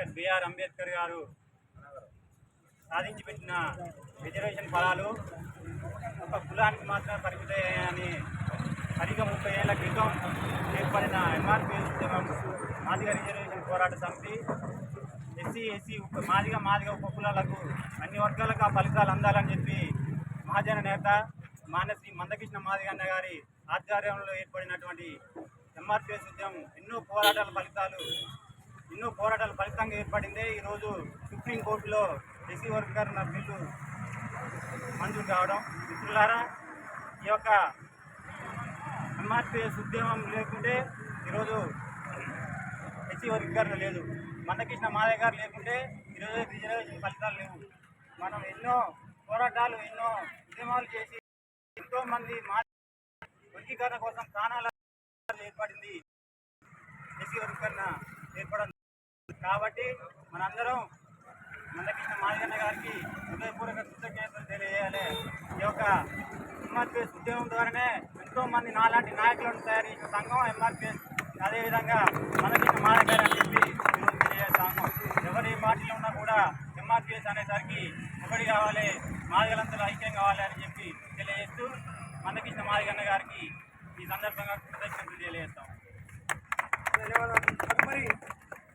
Doctor BR Ambedkar గారు సాధించి పెట్టిన రిజర్వేషన్ ఫలాలు ఒక కులానికి మాత్రమే పరిమితయ్యాయని సరిగ్గా ముప్పై ఏళ్ళ క్రితం ఏర్పడిన ఎంఆర్పీ ఉద్యమం మాదిగ రిజర్వేషన్ పోరాట సమితి ఎస్సీ ఎస్సీ ఉప మాదిగ మాదిగ ఉప కులాలకు అన్ని వర్గాలకు ఆ ఫలితాలు అందాలని చెప్పి మహాజన నేత మానశ్రీ మందకృష్ణ మాదిగన్న గారి ఆధ్వర్యంలో ఏర్పడినటువంటి ఎంఆర్పిఎస్ ఉద్యమం ఎన్నో పోరాటాల ఫలితాలు ఎన్నో పోరాటాల ఫలితంగా ఏర్పడిందే. ఈరోజు సుప్రీంకోర్టులో ఎస్సీ వర్గర్ బిల్లు మంజూరు కావడం. మిత్రులారా ఈ యొక్క ఎంఆర్పిఎస్ ఉద్యమం లేకుంటే ఈరోజు ఎస్సీ వర్గీకరణ లేదు. మందకృష్ణ మాదయ్య గారు లేకుంటే ఈరోజు రిజర్వేషన్ ఫలితాలు లేవు. మనం ఎన్నో పోరాటాలు ఎన్నో ఉద్యమాలు చేసి ఎంతోమంది మా వర్గీకరణ కోసం ప్రాణాల ఏర్పడింది. ఎస్సీ వర్గీకరణ కాబట్టి మనందరం మందకృష్ణ మాదిగన్న గారికి హృదయపూర్వక కృతజ్ఞతలు తెలియజేయాలి. ఈ యొక్క ఎంఆర్పిఎస్ ఉద్యమం ద్వారానే ఎంతో మంది నాలాంటి నాయకులను తయారు చేసిన సంఘం ఎంఆర్పిఎస్. అదేవిధంగా మందకృష్ణ మాదిగారు అని చెప్పి తెలియజేసే సంఘం ఎవరి పార్టీలో ఉన్నా కూడా ఎంఆర్పిఎస్ అనేసరికి ఒకటి కావాలి మాదిగలందరూ ఐక్యం కావాలి అని చెప్పి తెలియజేస్తూ మందకృష్ణ మాదిగన్న గారికి ఈ సందర్భంగా